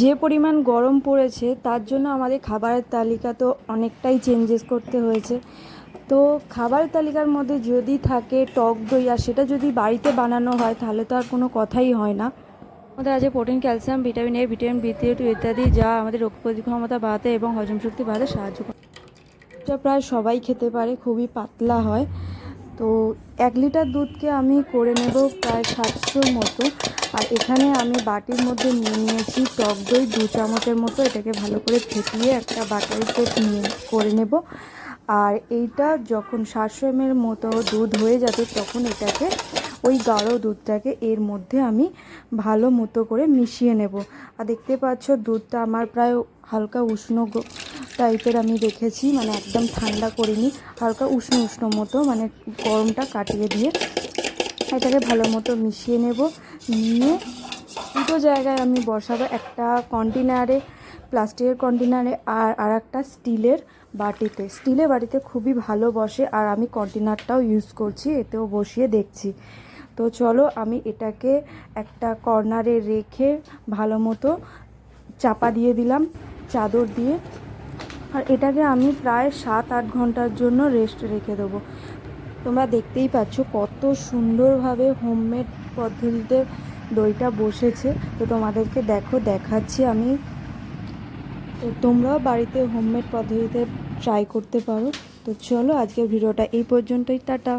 যে পরিমাণ গরম পড়েছে, তার জন্য আমাদের খাবারের তালিকা তো অনেকটাই চেঞ্জেস করতে হয়েছে। তো খাবারের তালিকার মধ্যে যদি থাকে টক দই, আর সেটা যদি বাড়িতে বানানো হয়, তাহলে তো আর কোনো কথাই হয় না। আমাদের আছে protein calcium vitamin A vitamin B two ইত্যাদি, যা আমাদের রোগ প্রতিরোধ ক্ষমতা বাড়াতে এবং হজম শক্তি বাড়াতে সাহায্য করে। প্রায় সবাই খেতে পারে, খুবই পাতলা হয়। তো এক লিটার দুধকে আমি করে নেব প্রায় সাতশোর মতো। আর এখানে আমি বাটির মধ্যে নিয়ে নিয়েছি টক দই দু চামচের মতো। এটাকে ভালো করে ফেটিয়ে একটা বাটার নিয়ে করে নেব। আর এইটা যখন সাতশো এমের মতো দুধ হয়ে যাবে তখন এটাকে ওই গাঢ় দুধটাকে এর মধ্যে আমি ভালো মতো করে মিশিয়ে নেব। আর দেখতে পাচ্ছ দুধটা আমার প্রায় হালকা উষ্ণ টাইপের আমি রেখেছি মানে একদম ঠান্ডা করিনি, হালকা উষ্ণ উষ্ণ মতো মানে গরমটা কাটিয়ে দিয়ে এটাকে ভালো মতো মিশিয়ে নেব। নিয়ে দুটো জায়গায় আমি বসাবো, একটা কন্টেনারে প্লাস্টিকের কন্টেনারে আর আর একটা স্টিলের বাটিতে। স্টিলের বাটিতে খুবই ভালো বসে, আর আমি কন্টেনারটাও ইউজ করছি, এতেও বসিয়ে দেখছি। তো চলো আমি এটাকে একটা কর্নারে রেখে ভালো মতো চাপা দিয়ে দিলাম। চাদর দিয়ে। আর এটাকে আমি প্রায় সাত আট ঘণ্টার জন্য রেস্ট রেখে দেবো। তোমরা দেখতেই পাচ্ছ কত সুন্দরভাবে হোমমেড পদ্ধতিতে দইটা বসেছে। তো তোমাদেরকে দেখো, দেখাচ্ছি আমি। তো তোমরাও বাড়িতে হোমমেড পদ্ধতিতে ট্রাই করতে পারো। তো চলো আজকের ভিডিওটা এই পর্যন্তই, টাটা।